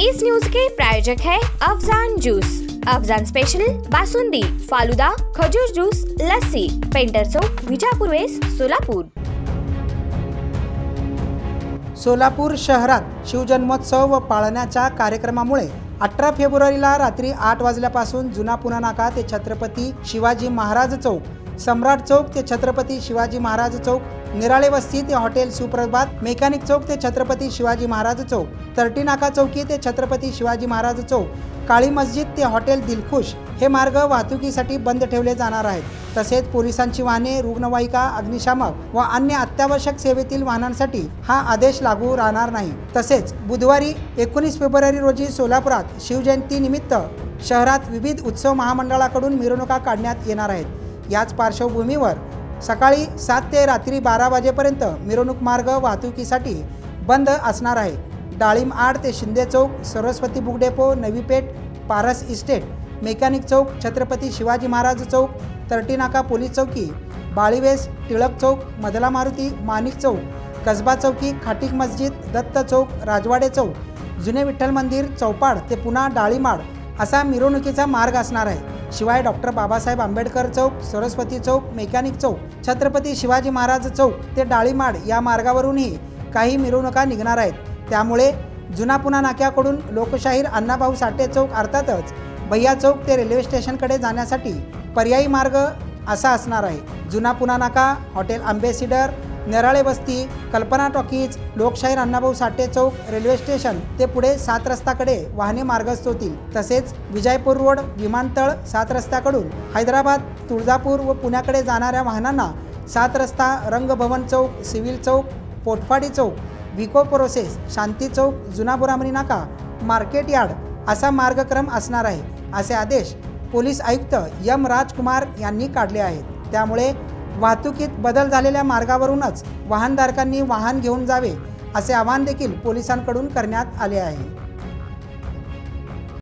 इस news के प्रायोजक है अफजान जूस। अफजान स्पेशल बासुंदी फालुदा खजूर जूस लस्सी पेंटर चौक विजापूर वेस सोलापूर। सोलापूर शहरात शिवजन्मोत्सव पाळण्याच्या कार्यक्रमामुळे अठरा फेब्रुवारीला रात्री आठ वाजल्यापासून जुना पुना नाका ते छत्रपती शिवाजी महाराज चौक सम्राट चौक ते छत्रपती शिवाजी महाराज चौक निराळे वस्ती ते हॉटेल सुप्रभात मेकॅनिक चौक ते छत्रपती शिवाजी महाराज चौक तरटीनाका चौकी ते छत्रपती शिवाजी महाराज चौक काळी मस्जिद ते हॉटेल दिलखुश हे मार्ग वाहतुकीसाठी बंद ठेवले जाणार आहेत. तसेच पोलिसांची वाहने रुग्णवाहिका अग्निशामक व अन्य अत्यावश्यक सेवेतील वाहनांसाठी हा आदेश लागू राहणार नाही. तसेच बुधवारी एकोणीस फेब्रुवारी रोजी सोलापुरात शिवजयंती निमित्त शहरात विविध उत्सव महामंडळाकडून मिरवणुका काढण्यात येणार आहेत. याच पार्श्वभूमीवर सकाळी सात ते रात्री बारा वाजेपर्यंत मिरवणूक मार्ग वाहतुकीसाठी बंद असणार आहे. डाळिंब आड ते Shinde Chowk Saraswati book depot Navi Peth Paras estate mechanic Chowk Chhatrapati Shivaji Maharaj Chowk Taratinaka police चौकी बाळीवेस टिळक चौक मदला मारुती माणिक चौक कसबा चौकी खाटीक मस्जिद दत्त चौक राजवाडे चौक जुने विठ्ठल मंदिर चौपाड ते पुन्हा डाळीमाड असा मिरवणुकीचा मार्ग असणार आहे. शिवाय डॉक्टर बाबासाहेब आंबेडकर चौक सरस्वती चौक मेकॅनिक चौक छत्रपती शिवाजी महाराज चौक ते डाळीमाड या मार्गावरूनही काही मिरवणुका निघणार आहेत. त्यामुळे जुना पुना नाक्याकडून लोकशाहीर अण्णाभाऊ साठे चौक अर्थातच भैया चौक ते रेल्वे स्टेशनकडे जाण्यासाठी पर्यायी मार्ग असा असणार आहे. जुना पुणा नाका हॉटेल आंबेसिडर नेराळे वस्ती Kalpana talkies Lokshahir Annabhau Sathe Chowk railway station ते पुढे सात रस्त्याकडे वाहने मार्गस्थ होतील तसेच विजयपूर रोड विमानतळ सात रस्त्याकडून. हैदराबाद तुळजापूर व पुण्याकडे जाणाऱ्या वाहनांना सात रस्ता रंगभवन चौक सिव्हिल चौक पोटफाडी चौक विको प्रोसेस शांती चौक जुना बुरामणी नाका मार्केट यार्ड असा मार्गक्रम असणार आहे असे आदेश पोलीस आयुक्त यम राजकुमार यांनी काढले आहेत. त्यामुळे वाहतुकीत बदल झालेल्या मार्गावरूनच वाहनधारकांनी वाहन घेऊन जावे असे आवाहन देखील पोलिसांकडून करण्यात आले आहे.